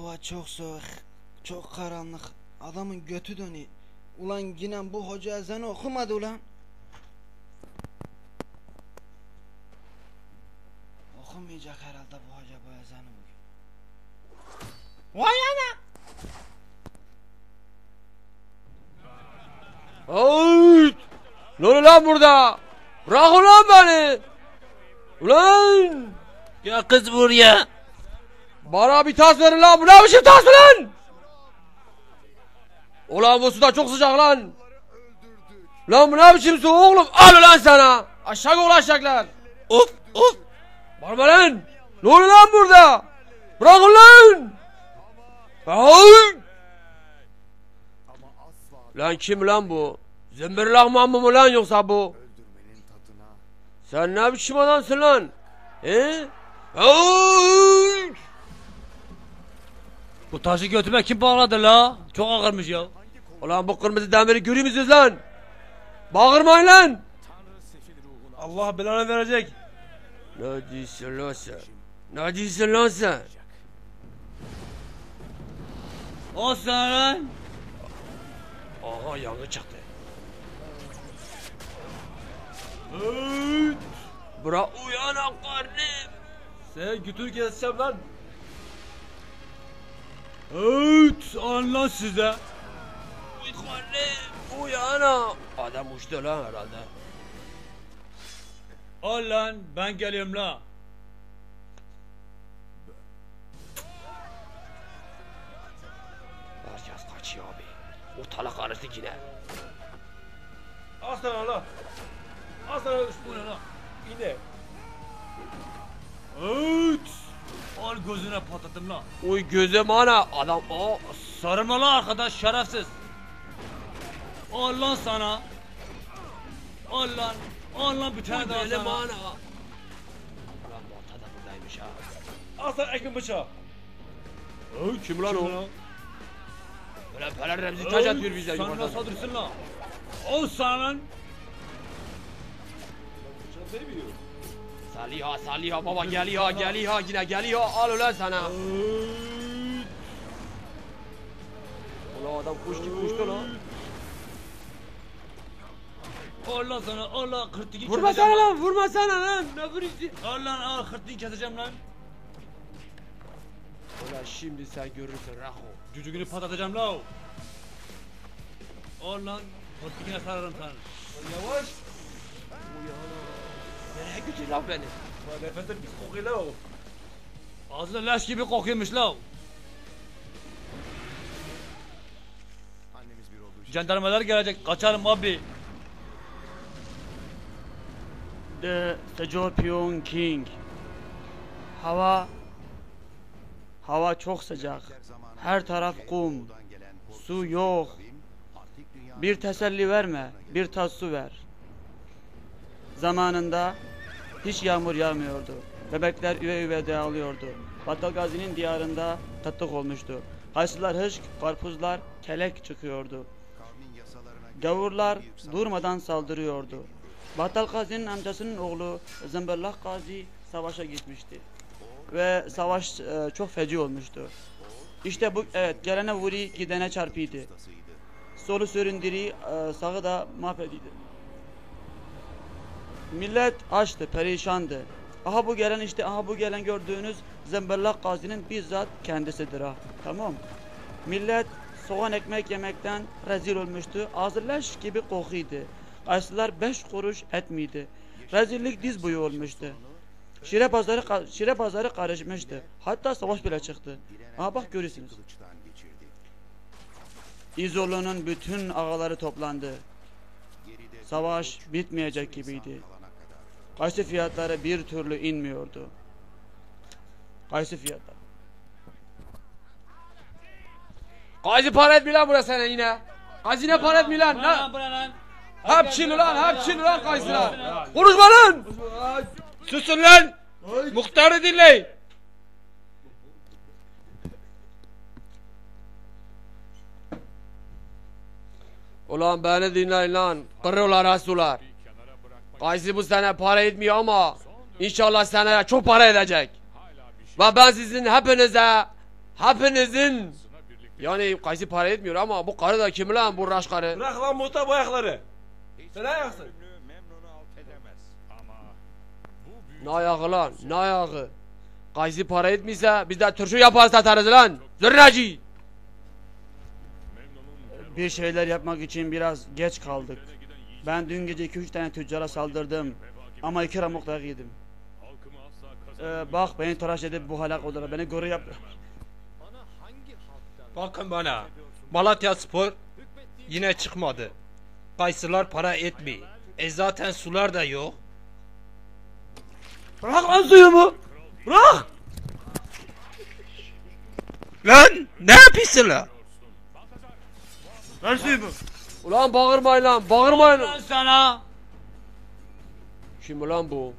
Hava çok soğuk, çok karanlık. Adamın götü dönüyor. Ulan yine bu hoca ezanı okumadı ulan. Okumayacak herhalde bu hoca bu ezanı bugün. Vay ana! Ay! Ne oluyor lan burada? Bırak ulan beni! Ulan! Ya kız vur ya. Bana bir tas verin lan. Bu ne biçim tas lan? Ulan bu suda çok sıcak lan. Lan bu ne biçim su oğlum? Al lan sana. Aşağı ulaşacaklar. Of of. Bağırma lan. Ne oluyor lan burada? Bırakın lan. Ay! Lan kim lan bu? Zembirlak mamı mı lan yoksa bu? Sen ne biçim adamsın lan? He? Ay! Bu taşı götüme kim bağladı la? Çok ağırmış ya. Ulan bu kırmızı demiri görüyor musunuz lan? Bağırmayın lan! Allah belanı verecek. Ne diyorsun lan sen? Ne diyorsun lan sen? O sana lan. Aha yangın çıktı. Bırak uyan karnım. Sen götür keseceğim lan. Evet, anla size. Uy karnım. Uyan Adam uçtu lan herhalde. Al lan, ben geliyorum la. Herkes kaçıyor abi. Ortalık karıştı yine. Al sana la. Al sana bu ne la? İne. Evet. Al gözüne patlattım la. Uy gözüm ana. Adam o. Sarılma la arkadaş şerefsiz. Al lan sana. Al lan. Al lan bir tane daha sana. ana. Ulan bu ortada buradaymış ha. Al sana ekmek bıçağı. Ay kim lan o? Lan? Böyle Fener Remzi taş atıyor bize Sana yukarıdan. saldırsın la. Al sana lan. Saliha Saliha baba geliyor geliyor yine geliyor al ulan sana. Ulan adam kuş gibi uçtu lan. Al lan sana. Al lan kırtığı Vurma sana lan vurma sana lan. Ne vuruyorsun? Al lan al kırtığı keseceğim lan. Ulan şimdi sen görürsün Raho. Cücüğünü patlatacağım la. Al lan. Kırtığına sararım sana. Yavaş. Nereye götür lan beni? Nefesin pis kokuyor la. Ağzında leş gibi kokuyormuş la. Jandarmalar gelecek. Kaçalım abi. The Sejorpion King. Hava Hava çok sıcak. Her taraf kum. Su yok. Bir teselli verme, bir tas su ver. Zamanında hiç yağmur yağmıyordu. Bebekler üve üve dağılıyordu. Battal Gazi'nin diyarında kıtlık olmuştu. Kayısılar hışk, karpuzlar kelek çıkıyordu. Gavurlar durmadan saldırıyordu. Battal Gazi'nin amcasının oğlu Zımbırlak Gazi savaşa gitmişti. Ve savaş e, çok feci olmuştu. İşte bu evet gelene vuri gidene çarpıydı. Solu süründiri e, sağı da mahvediydi. Millet açtı, perişandı. Aha bu gelen işte aha bu gelen gördüğünüz Zımbırlak Gazi'nin bizzat kendisidir ha. Tamam. Millet soğan ekmek yemekten rezil olmuştu. Ağzı leş gibi kokuydu. Kayısılar beş kuruş etmiydi. Rezillik diz boyu olmuştu. Şire pazarı şire pazarı karışmıştı. Hatta savaş bile çıktı. Aha bak görürsünüz. İzolu'nun bütün ağaları toplandı. Savaş bitmeyecek gibiydi. Kayısı fiyatları bir türlü inmiyordu. Kayısı fiyatları. Gazi para etmiyor lan burası sana yine. Gazi ne para etmiyor lan? Lan bu ne lan? Hep Çin lan hep Çin lan Gazi'ler. Konuşma lan. Susun lan. Muhtarı dinleyin. Ulan beni dinleyin lan. Kırıyorlar asular. Gazi bu sene para etmiyor ama inşallah seneye çok para edecek. Ve ben sizin hepinize hepinizin yani kayısı para etmiyor ama bu karı da kim lan bu raş karı? Bırak lan muhtar bu ayakları. Sen ayaksın. Ne ayağı lan ne ayağı? Kayısı para etmiyorsa biz de turşu yapar satarız lan. Zırnacı. Bir şeyler yapmak için biraz geç kaldık. Ben dün gece 2-3 tane tüccara saldırdım. Ama iki ramuk dayak yedim. Ee, bak beni tıraş edip bu halak olarak beni goru yap. Bakın bana. Malatya Spor yine çıkmadı. Kayısılar para etmiyor. E zaten sular da yok. Bırak lan suyumu. Bırak. Lan ne yapıyorsun lan? Ver suyumu. Ulan bağırmayın lan bağırmayın. Lan sana. Kim ulan bu?